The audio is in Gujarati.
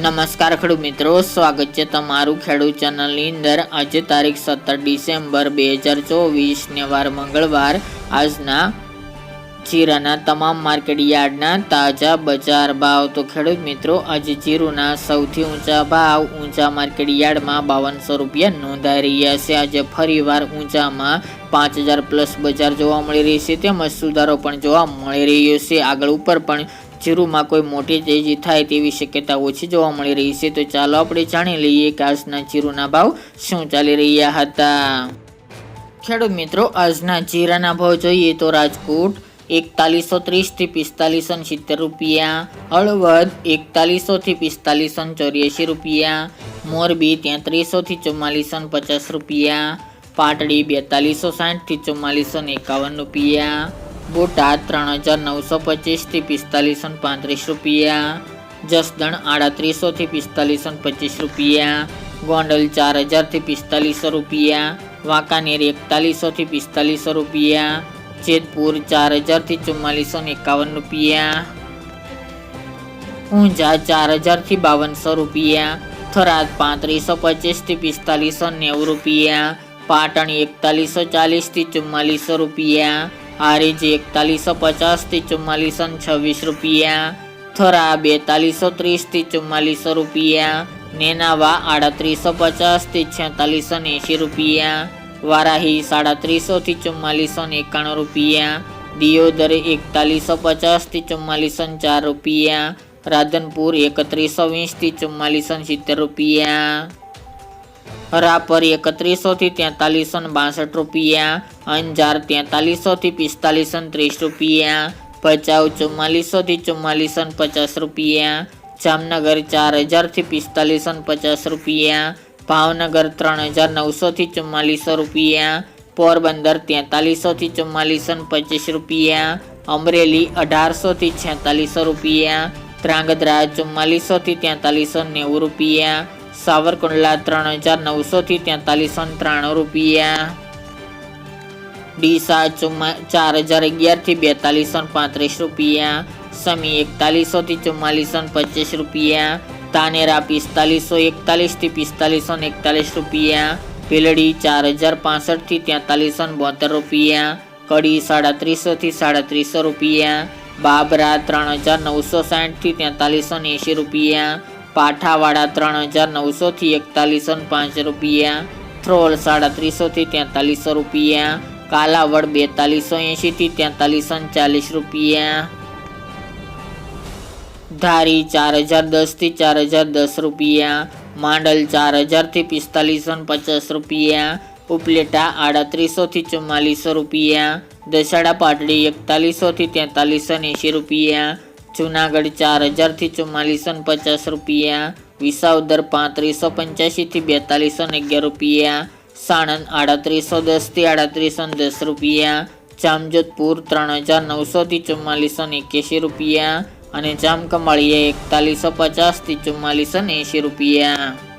નમસ્કાર ખેડૂત મિત્રો, સ્વાગત છે તમારું ખેડૂત ચેનલની અંદર. આજે તારીખ સત્તર ડિસેમ્બર બે હજાર ચોવીસ ને વાર મંગળવાર. આજના જીરાના તમામ માર્કેટ યાર્ડના તાજા બજાર ભાવ. તો ખેડૂત મિત્રો, આજે જીરુના સૌથી ઊંચા ભાવ ઊંચા માર્કેટ યાર્ડમાં બાવનસો રૂપિયા નોંધાઈ રહ્યા છે. આજે ફરીવાર ઊંચામાં પાંચ હજાર પ્લસ બજાર જોવા મળી રહી છે. તેમજ સુધારો પણ જોવા મળી રહ્યો છે. આગળ ઉપર પણ જીરુમાં કોઈ મોટી તેજી થાય તેવી શક્યતા ઓછી જોવા મળી રહી છે. તો ચાલો આપણે જાણી લઈએ કે આજના જીરુના ભાવ શું ચાલી રહ્યા હતા. ખેડૂત મિત્રો, આજના જીરાના ભાવ જોઈએ તો રાજકોટ એકતાલીસો ત્રીસથી પિસ્તાલીસો સિત્તેર રૂપિયા, હળવદ એકતાલીસોથી પિસ્તાલીસો ચોર્યાસી રૂપિયા, મોરબી તેત્રીસોથી ચુમ્માલીસો પચાસ રૂપિયા, પાટડી બેતાલીસો સાઠથી ચુમ્માલીસો એકાવન રૂપિયા બોટાદ ત્રણ હજાર નવસો પચીસથી પિસ્તાલીસો પાંત્રીસ રૂપિયા. જસદણ આડત્રીસોથી પિસ્તાલીસો પચીસ રૂપિયા. ગોંડલ ચાર હજારથી પિસ્તાલીસો રૂપિયા. વાંકાનેર એકતાલીસોથી પિસ્તાલીસો રૂપિયા. જેતપુર ચાર હજારથી ચુમ્માલીસો એકાવન રૂપિયા. ઊંઝા ચાર હજારથી બાવનસો રૂપિયા. થરાદ પાંત્રીસો પચીસથી પિસ્તાલીસો નેવું રૂપિયા. પાટણ એકતાલીસો ચાલીસથી ચુમ્માલીસો રૂપિયા. હારીજ એકતાલીસો પચાસથી ચુમ્માલીસો છવ્વીસ રૂપિયા. થરા બેતાલીસો ત્રીસથી ચુમ્માલીસો રૂપિયા. નેનાવા આડત્રીસો પચાસથી છેતાલીસો એંશી રૂપિયા. વારાહી સાડત્રીસોથી ચુમ્માલીસો એકાણું રૂપિયા. દિયોદર એકતાલીસો પચાસથી ચુમ્માલીસો ચાર રૂપિયા. રાધનપુર એકત્રીસો વીસથી ચુમ્માલીસો સિત્તેર રૂપિયા. રાપર એકત્રીસોથી તેતાલીસો બાસઠ રૂપિયા, અંજાર તેતાલીસોથી પિસ્તાલીસો ત્રીસ રૂપિયા, ભચાઉ ચુમ્માલીસોથી ચુમ્માલીસો પચાસ રૂપિયા, જામનગર ચાર હજારથી પિસ્તાલીસો ને પચાસ રૂપિયા, ભાવનગર ત્રણ હજાર નવસોથી ચુમ્માલીસો રૂપિયા, પોરબંદર તેતાલીસોથી ચુમ્માલીસો પચીસ રૂપિયા, અમરેલી અઢારસોથી છેતાલીસો રૂપિયા, ધ્રાંગધ્રા ચુમ્માલીસોથી તેતાલીસો નેવું રૂપિયા સાવરકુંડલા ત્રણ હજાર નવસોથી તેતાલીસો ત્રાણું રૂપિયા. ડીસા ચુમ્મા, ચાર હજાર અગિયારથી બેતાલીસો પાંત્રીસ રૂપિયા. સમી એકતાલીસોથી ચુમ્માલીસો પચીસ રૂપિયા. તાનેરા પિસ્તાલીસો એકતાલીસથી પિસ્તાલીસો એકતાલીસ રૂપિયા. ભીલડી ચાર હજાર પાસઠથી તેતાલીસો બોતેર રૂપિયા. કડી સાડત્રીસોથી સાડત્રીસો રૂપિયા. બાબરા ત્રણ હજાર નવસો સાઠથી તેતાલીસો એંશી રૂપિયા. પાઠાવાડા ત્રણ હજાર નવસોથી એકતાલીસો પાંચ રૂપિયા થ્રોલ સાડત્રીસોથી તેતાલીસો રૂપિયા, કાલાવડ બેતાલીસો એંશીથી તેતાલીસો ચાલીસ રૂપિયા. ધારી ચાર હજાર દસથી ચાર હજાર દસ રૂપિયા, માંડલ ચાર હજારથી પિસ્તાલીસો પચાસ રૂપિયા, ઉપલેટા આડત્રીસોથી ચુમ્માલીસો રૂપિયા દસાડા પાટડી એકતાલીસોથી તેતાલીસો એંશી રૂપિયા જુનાગઢ ચાર હજારથી ચુમ્માલીસો ને પચાસ રૂપિયા. વિસાવદર પાંત્રીસો પંચ્યાસીથી બેતાલીસો ને અગિયાર રૂપિયા. સાણંદ આડત્રીસો દસથી આડત્રીસો ને દસ રૂપિયા. જામજોધપુર ત્રણ હજાર નવસોથી ચુમ્માલીસો ને એક્યાસી રૂપિયા. અને જામકમાળીએ એકતાલીસો પચાસથી ચુમ્માલીસો ને એંશી રૂપિયા.